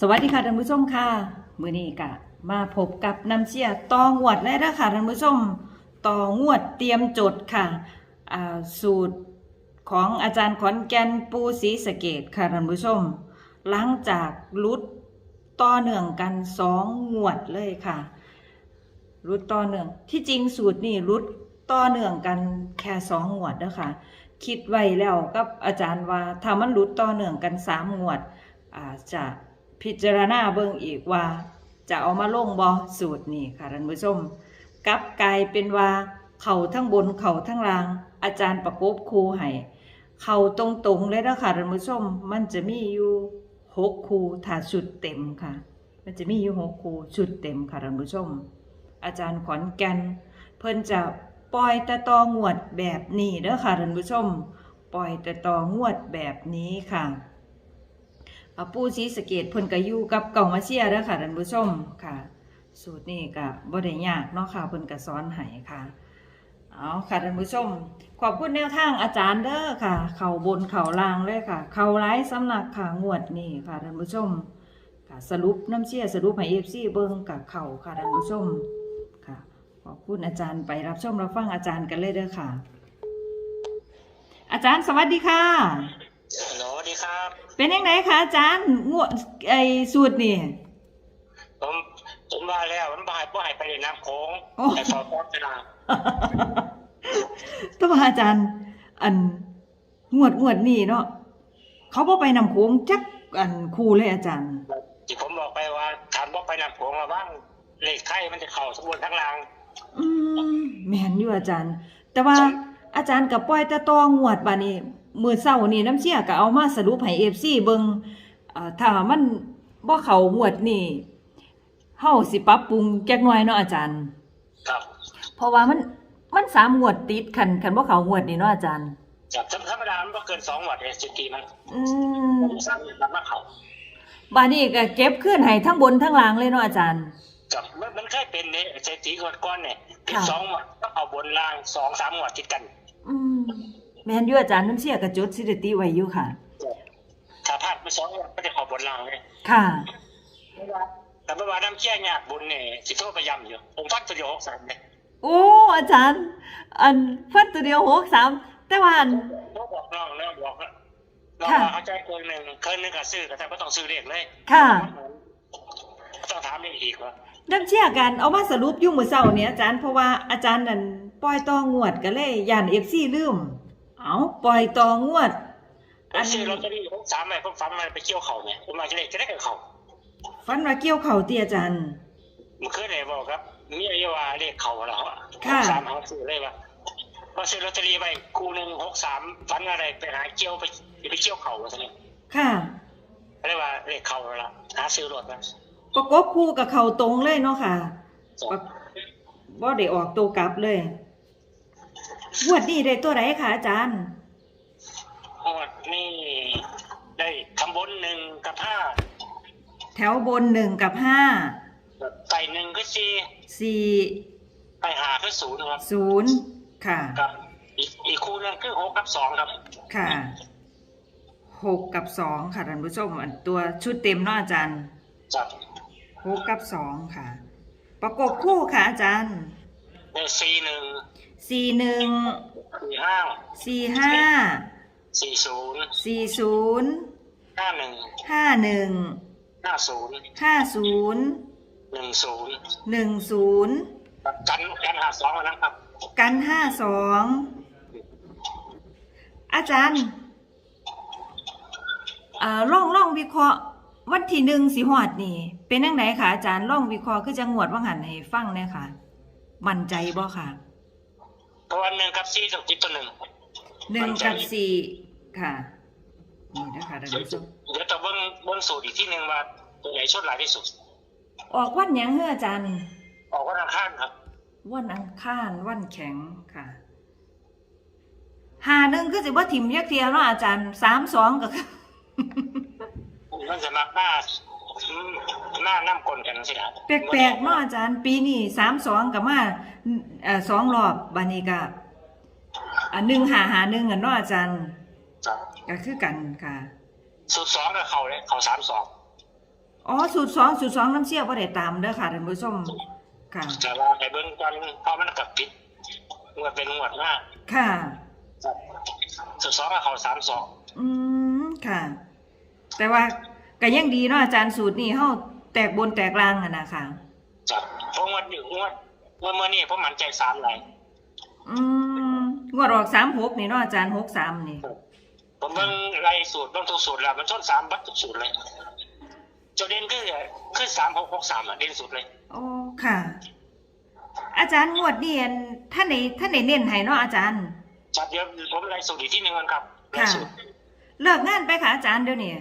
สวัสดีค่ะท่านผู้ชมค่ะมื้อนี้ก็มาพบกับน้ำเชียตองวดและนะค่ะท่านผู้ชมตองวดเตรียมจดค่ะสูตรของอาจารย์ขอนแก่นปูศรีสะเกดค่ะท่านผู้ชม หลังจากรุดต่อเนื่องกันสองงวดเลยค่ะรุดต่อเนื่องที่จริงสูตรนี่รุดต่อเนื่องกันแค่สองงวดเด้อค่ะคิดไว้แล้วกับอาจารย์ว่าถ้ามันรุดต่อเนื่องกันสามงวดอาจจะ พิจารณาเบิ่งอีกว่า จะเอามาลงบอสูตรนี่ค่ะท่านผู้ชมกับกลายเป็นว่าเข่าทั้งบนเข่าทั้งล่าง อาจารย์ประกบครูให้เข่าตรงๆเลยนะค่ะท่านผู้ชมมันจะมีอยู่หกคูถ้าชุดเต็มค่ะ มันจะมีอยู่หกคูชุดเต็มค่ะท่านผู้ชม อาจารย์ขอนแก่นเพิ่นจะปล่อยต่ตองวดแบบนี้เด้อค่ะท่านผู้ชม ปล่อยต่ตองวดแบบนี้ค่ะ ปูชีสเกตเพิ่นก็อยู่กับเก่ามาเชียเด้อค่ะท่านผู้ชมค่ะ สูตรนี้ก็บ่ได้ยากเนาะค่ะเพิ่นก็สอนให้ค่ะเอาค่ะท่านผู้ชม ขอบคุณแนวทางอาจารย์เด้อค่ะ เข้าบนเข้าล่างเลยค่ะ เข้าหลายสำนักค่ะงวดนี้ค่ะท่านผู้ชมค่ะสรุปน้ำเชียสรุปให้ FC เบิ่งกับเข้าค่ะท่านผู้ชมค่ะ ขอบคุณอาจารย์ไปรับชมรับฟังอาจารย์กันเลยเด้อค่ะ อาจารย์สวัสดีค่ะ สวัสดีครับ เป็นยังไงคะอาจารย์งวดไอสูตรนี่ ผมผมมาแล้วมันบ่ายบ่ายไปในน้ำโขงโอ้ แต่ขอพร้อมชนะต้องอาจารย์ อันงวดงวดนี่เนาะเขาบ่ไปนำโค้งจักอันครูเลยอาจารย์ ที่ผมบอกไปว่าถามว่าไปน้ำโขงมาบ้างเลขไทยมันจะเข่าสมบูรณ์ทั้งรางอืมแม่นอยู่อาจารย์ แต่ว่าอาจารย์กับปล่อยแต่ตองวดบานี้ มื้อเช้านี่น้ำเชี่ยก็เอามาสรุปให้ FC เบิ่งอ่าถ้ามันบ่เข้างวดนี่เฮาสิปรับปรุงจักหน่อยเนาะอาจารย์ ครับ เพราะว่ามันมันสามงวดติดคันคันบ่เข้างวดนี่เนาะอาจารย์ครับธรรมดามันก็เกินสองวัตต์เลยสิบกีมันอืมสามมันมาเข่าบานี้ก็เก็บขึ้นให้ทั้งบนทั้งล่างเลยเนาะอาจารย์กับมันมันเคยเป็นเนี่ยเศรษฐีก่อนก้อนเนี่ยติดค่ะสองวัตต์ก็เอาบนล่างสองสามวัตต์ติดกัน อืม แม่นอยู่อาจารย์น้ำเสียกระจดสิได้ติไว้อยู่ค่ะ ถ้าพลาดไปสองวัตต์ก็จะเข้าบนล่างเลยค่ะ แต่เมื่อวานน้ำเชี่ยหยาดบุญเนี่ยสิโทษประยำอยู่ผมฟัดตัวเดียวหกสามเลยโอ้อาจารย์ อันฟันตัวเดียวหกสามแต่ว่าอันเขาบอกน้องน้องบอกว่าเราค่ะเข้าใจเกินหนึ่งเกินหนึ่งกับซื้อก็แต่ไม่ต้องซื้อเลขเลยค่ะต้องถามเลขอีกว่าน้ำเชี่ยกันเอามาสรุปอยู่มื้อเช้าเนี่ยอาจารย์เพราะว่าอาจารย์นั่นปล่อยต่องวดก็เลยย่าน FC ลืม เอาปล่อยต่องวดผมซื้อลอตเตอรี่ผมสามใบผมฝันมาไปเกี่ยวเข่าเนี่ยผมมาเลขจะได้กับเข่าฟันว่าเกี่ยวเข่าติอาจารย์มันเคยเลยบอกครับมีอายุว่าเลขเข่าแล้วอะค่ะสามเขาซื้อเลยว่าพอซื้อลอตเตอรี่ไปกูหนึ่งหกสามฝันอะไรไปหาเกี่ยวไปไปเกี่ยวเข่าซะเนี่ยค่ะ เรียกว่าเลขเข่าแล้วล่ะหาซื้อรถนะประกบคู่กับเข่าตรงเลยเนาะค่ะบ่ได้ออกตัวกลับเลย งวดนี้ได้ตัวไหนคะอาจารย์หมดนี่ได้ทำบนหนึ่งกับห้าแถวบนหนึ่งกับห้าไก่หนึ่งก็สี่สี่ไปหาคือศูนย์ครับศูนย์ค่ะครับอีกอีกคู่หนึงคือหกกับสองครับค่ะหกกับสองค่ะท่านผู้ชมอันตัวชุดเต็มเนาะอาจารย์จับหกกับสองค่ะ ประกบคู่ค่ะอาจารย์ในสี่หนึ่ง สี่หนึ่งสี่ห้าสี่ห้าสี่ศูนย์สี่ศูนย์ห้าหนึ่งห้าหนึ่งห้าศูนย์ห้าศูนย์หนึ่งศูนย์หนึ่งศูนย์กันกันหาสองอันนะครับ กันห้าสองอาจารย์อ่าล่องล่องวิเคราะห์วันที่หนึ่งสีหอดนี่ เป็นยังไงคะอาจารย์ล่องวิเคราะห์คือจะงวดว่างหันให้ฟังเนี่ยค่ะ มั่นใจบ่ค่ะ เพราะวันหนึ่งกับสี่ต้องติดตัวหนึ่งหนึ่งกับสี่ค่ะ นี่นะคะท่านผู้ชมเดี๋ยวจะเบิ้งเบิ้งสูตรอีกที่หนึ่งว่าตัวไหนชดหลายที่สุด ออกวันหยังเฮ้ออาจารย์ ออกวันอังคารครับ วันอังคารวันแข็งค่ะหาหนึ่งก็สิว่าถิ่มยักเทียเนาะอาจารย์สามสองก็มันจะมักหน้าอืม หน้าน้ำกลนกันสิครับแปลกๆเนาะอาจารย์ปีนี้สามสองกับมาเอ่อสองรอบบานี้ก็อันหนึ่งหาหาหนึ่งอะเนาะอาจารย์ครับก็คือกันค่ะสูตรสองกับเขาเลยเขาสามสองอ๋อสูตรสองสูตรสองน้ำเชี่ยวบ่ได้ตามเด้อค่ะท่านผู้ชมค่ะ แต่ว่าไอ้เบิ้งก่อนเพราะมันกับปิดงวดเป็นงวดหน้าค่ะ สุดสองอะเขาสามสองอืมค่ะ แต่ว่า ก็ยังดีเนาะอาจารย์สูตรนี่เฮาแตกบนแตกล่างอะนะค่ะจับเพราะงวดอยู่งวดงวดเมื่อนี่เพราะมันใจสามไหลายอืมงวดออกสามหกนี่เนาะอาจารย์หกสามนี่ ผมเบิ่งไล่สูตรเบิ่งทุกสูตรแล้วมันชนสามบัดทุกสูตรเลยจุดเด่นคือคือสามหกหกสามอะเด่นสุดเลย โอ้ค่ะ อาจารย์งวดนี่อันท่านไหนท่านไหนเน้นให้เนาะอาจารย์ จัดเดี๋ยวผมไล่สูตรอีกที่หนึ่งก่อนครับไล่ค่ะสูตร เลิกงานไปค่ะอาจารย์เดี๋ยวนี้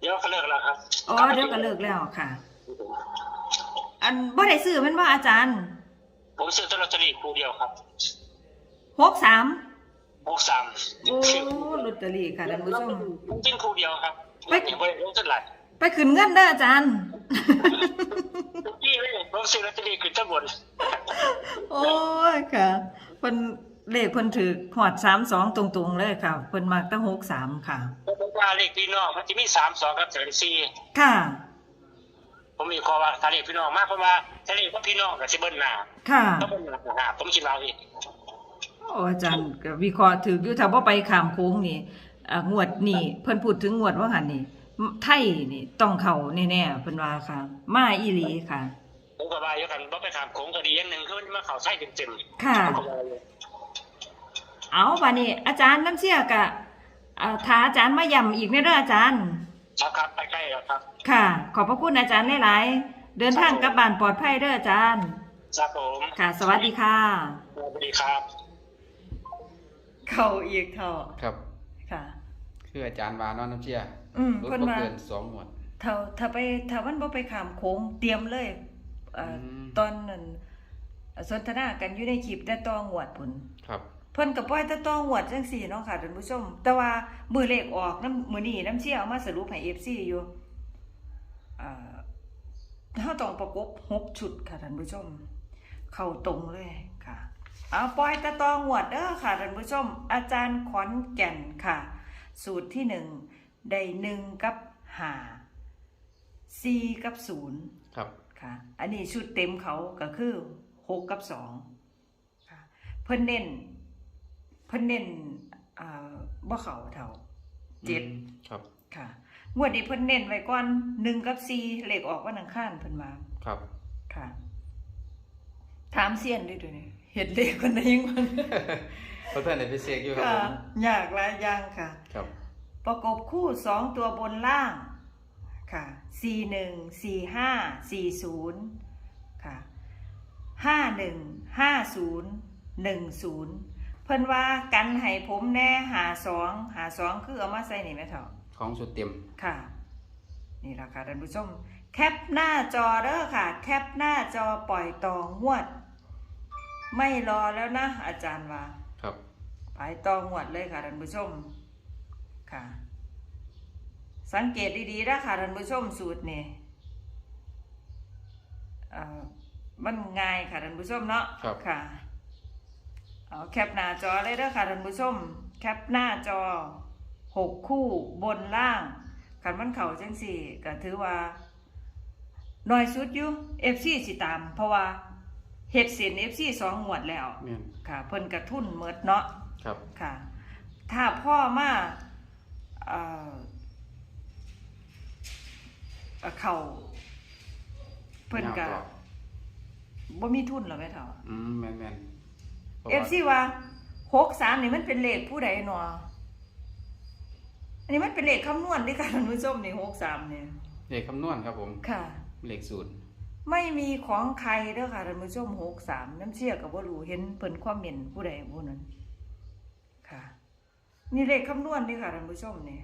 เดี๋ยวเขาเลิกแล้วครับอ๋อเดี๋ยวก็เลิกแล้วค่ะ อันบ่ได้ซื้อแมันว่าอาจารย์ ผมซื้อตัวลอตเตอรี่คู่เดียวครับหกสามหกสามโอ้ลอตเตอรี่ค่ะท่านผู้ชมผมกินคู่เดียวครับไม่ไม่บริลงเท่าไหร่ไปขึ้นเงินเด้ออาจารย์ทุกที่เลยผมซื้อลอตเตอรี่ขึ้นทั้งบนโอ้ยค่ะเพิ่น เลขเพิ่นถือหอดสามสองตรงๆเลยค่ะเพิ่นมักตั้งหกสามค่ะผมว่าเลขพี่น้องมันจะมีสามสองกับสามสี่ค่ะ ผมมีข้อว่าถ้าเลขพี่น้องมากเพราะว่าถ้าเลขว่าพี่น้องกับซิเบิ้ลหนาค่ะก็เป็นหนาหนาผมคิดว่าพี่โอ้อาจารย์ก็วิเคราะห์ถืออยู่ถ้าบ่ไปขามโค้งนี่อ่างวดนี่เพิ่นพูดถึงงวดว่าหันนี่ไทยนี่ต้องเข้าแน่ๆเพิ่นว่าค่ะ มาอีหลีค่ะผมก็ว่าอยู่กันว่าไปถามโขงคดีอย่างหนึ่งคือมันมาเข่าไส้เต็มๆค่ะผมก็ว่าอยู่ เอาบัดนี้ อาจารย์น้ำเชี่ยกะอ่าถ้าอาจารย์มาย้ำอีกแน่เด้ออาจารย์ ครับครับไปใกล้แล้วครับ ค่ะ ขอบพระคุณอาจารย์หลายๆเดินทางกลับบ้านปลอดภัยเด้ออาจารย์ ครับผมค่ะ สวัสดีค่ะ สวัสดีครับ เข้าอีกเท่าครับ ค่ะ คืออาจารย์วานอนน้ำเชี่ยอืมรถเพิ่นบ่ว่าเกินสองหมวดถ้าถ้าไปถ้ามันบ่ไปขามโค้งเตรียมเลยเอ่ออมตอนนั้นสนทนากันอยู่ในคลิปแต่ตองวดพุ่นครับ เพิ่นก็ปล่อยแต่ตองวดจังซี่เนาะค่ะท่านผู้ชม แต่ว่ามือเลขออกน้ำมื้อนี้น้ำเชี่ยเอามาสรุปให้ FC อยู่อ่าเฮาต้องประกบหกชุดค่ะท่านผู้ชม เข้าตรงเลยค่ะเอาปล่อยแต่ตองวดเด้อค่ะท่านผู้ชม อาจารย์ขอนแก่นค่ะ สูตรที่หนึ่งได้หนึ่งกับห้าสี่กับศูนย์ครับค่ะ อันนี้ชุดเต็มเขาก็คือหกกับสองค่ะเพิ่นเน้น เพิ่นเน้นอ่าบ่เขาเท่าเจ็ดอืมครับ ค่ะงวดนี้เพิ่นเน้นไว้ก่อนหนึ่งกับสี่เลขออกวันอังคารเพิ่นมาครับค่ะ ถามเซียนด้วยด้วยนี่เห็ดเลขคนใดยังมันเพราะท่านได้ไปเสกอยู่ครับค่ะผมยากหลายอย่างค่ะ ครับ ประกบคู่สองตัวบนล่างค่ะสี่หนึ่งสี่ห้าสี่ศูนย์ค่ะห้าหนึ่งห้าศูนย์หนึ่งศูนย์ เพิ่นว่ากันให้ผมแน่หาสองหาสองคือเอามาใส่นี่ไหมเถอะของสุดเต็มค่ะ นี่แหละค่ะท่านผู้ชมแคปหน้าจอเด้อค่ะ แคปหน้าจอปล่อยตองวด ไม่รอแล้วนะ อาจารย์ว่าครับไปตองวดเลยค่ะท่านผู้ชมค่ะ สังเกตดีๆนะค่ะท่านผู้ชมสูตรนี่เอ่อมันง่ายค่ะท่านผู้ชมเนาะครับค่ะ เอาแคปหน้าจอเลยเด้อค่ะท่านผู้ชม แคปหน้าจอหกคู่บนล่างขันมันเข่าจังสี่ก็ถือว่าน้อยสุดอยู่เอฟซีสิตาม เพราะว่าเฮ็ดเส้นเอฟซีสองงวดแล้ว แม่นค่ะ เพิ่นกระทุนเมิดเนาะ ครับ ค่ะ ถ้าพ่อมาเอ่อเอ่อเขาเพิ่นก็ยาวต่อ บ่มีทุนหรอกแม่เฒ่า อืมแม่นแม่นพราะ เอว่าฟซีว่าหกสามนี่มันเป็นเลขผู้ใดหนออันนี้มันเป็นเลขคำนวณเดิค่ะท่านผู้ชมนี่หกสามเนี่ยเลขคำนวณครับผม ค่ะ เลขศูนย์ไม่มีของใครเด้อค่ะท่านผู้ชมหกสามน้ำเชี่ยกับว่ารู้เห็นเพิ่นความเห็นผู้ใดผู้นั้น ค่ะ นี่เลขคำนวณเดิค่ะท่านผู้ชมนี่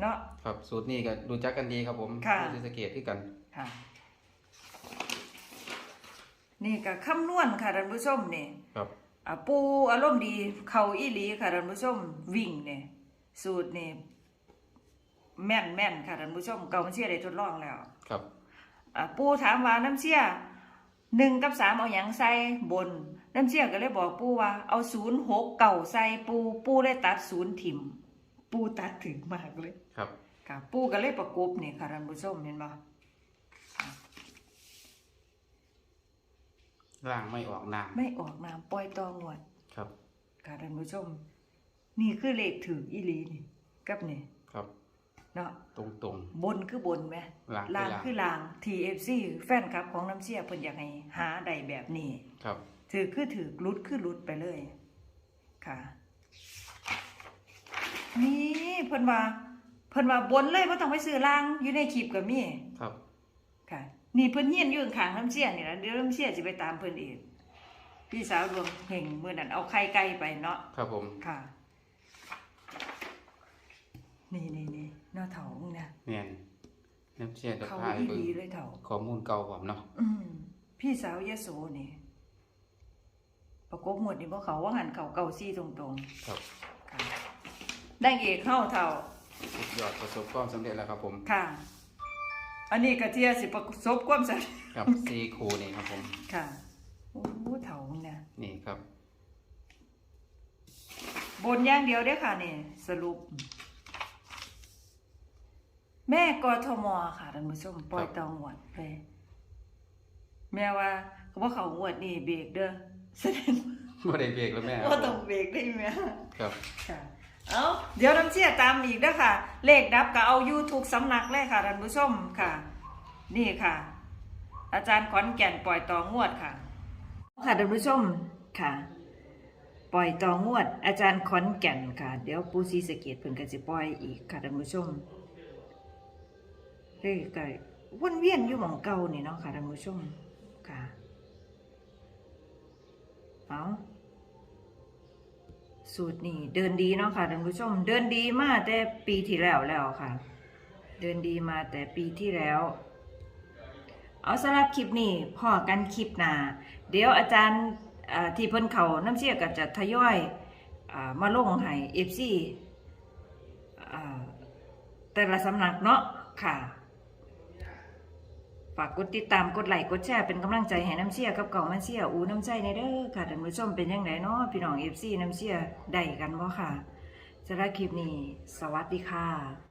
เนาะ ครับสูตรนี้ก็รู้จักกันดีครับผมค่ะที่ศรีสะเกตที่กัน ค่ะ นี่ก็คำนวณค่ะท่านผู้ชมนี่ครับอ่า ปูอารมณ์ดีเขาอีหลีค่ะท่านผู้ชมวิ่งเนี่ยสูตรนี่แม่นแม่นค่ะท่านผู้ชมเก่ามันเชี่ยได้ทดลองแล้วครับอ่าปูถามว่าน้ำเชี่ยหนึ่งกับสามเอาอย่างใส่บน น้ำเชี่ยก็เลยบอกปูว่า เอาศูนย์หกเก่าใส่ปูปูเลยตัดศูนย์ถิ่ม ปูตัดถึงมากเลยครับค่ะปูก็เลยประกบนี่ค่ะท่านผู้ชมเห็นบ่ ล่างไม่ออกน้ไม่ออกน้ำปล่อยตองวดำครับค่ะท่านผู้ชม นี่คือเลขถืออีหลีนี่กับนี่ครับ เนาะตรงตรงบนคือบนไหมล่างคือล่างล่างคือล่าง TFC แฟนคลับของน้ำเสียเพิ่นอยากให้หาใดแบบนี้ครับ ถือคือถือลุดคือลุดไปเลย ค่ะ นี่เพิ่นว่าเพิ่นว่าบนเลยบ่ต้องไปซื้อล่างอยู่ในคลิปก็มีครับ ค่ะ นี่เพิ่นเฮียนอยู่ข้างๆน้ำเสียนี่ล่ะเดี๋ยวน้ำเสียสิไปตามเพิ่นเองพี่สาวดวงเฮงมื้อนั้นเอาไข่ไก่ไปเนาะครับผมค่ะ นี่นี่นี่หน้าเถาเนี่ยแม่นน้ำเชี่ยจะเขาพายอีเบิ่งดีเลยเถาข้อมูลเก่าผมเนาะอืมพี่สาวยโสนี่ประกบหมดนี่เพราะเขาว่างันเขาเก่าซี่ตรงครับๆค่ะได้เอกเข้าเท่าสุดยอดประสบความสำเร็จแล้วครับผม ค่ะ อันนี้กระเทียสิประสบความสำเร็จกับซีคูนี่ครับผม ค่ะ โอ้เถาเนี่ยนี่ครับ บนอย่างเดียวเด้อค่ะนี่สรุป แม่กทมค่ะท่านผู้ชมปล่อยตองหวดไปแม่ว่าเขาบอกเขาหวดนี่เบรกเด้อแสดงบ่ได้เบรกแล้วแม่คว่ารับผต้องมเบรกได้ไหมครับค่ะ เอาเดี๋ยวน้ำเชี่ยตามอีกเด้อค่ะ เลขดับก็เอายูทุกสำนักเลยค่ะท่านผู้ชมค่ะ นี่ค่ะ อาจารย์ขอนแก่นปล่อยต่องวดค่ะ ค่ะท่านผู้ชมค่ะ ปล่อยต่องวด อาจารย์ขอนแก่นค่ะ เดี๋ยวปูซีสะเกตเพิ่นก็สิปล่อยอีกค่ะท่านผู้ชมเลขก็วนเวียนอยู่หม่องเก่านี่เนาะค่ะท่านผู้ชมค่ะเอา สูตรนี่เดินดีเนาะค่ะท่านผู้ชม เดินดีมาแต่ปีที่แล้วแล้วค่ะ เดินดีมาแต่ปีที่แล้ว เอาสำหรับคลิปนี้พอกันคลิปหนาเดี๋ยวอาจารย์ที่เพิ่นเขาน้ำเชี่ยก็จะทยอยอมาลงให้ FC อ่าแต่ละสำนักเนาะค่ะ ฝากกดติดตามกดไลค์กดแชร์เป็นกำลังใจให้น้ำเชี่ยกับเก่ามันเชี่ยอูน้ำใจในเด้อค่ะท่านผู้ชมเป็นยังไงเนาะพี่น้องเอฟซีน้ำเชี่ยได้กันบ่ค่ะสำหรับคลิปนี้ สวัสดีค่ะ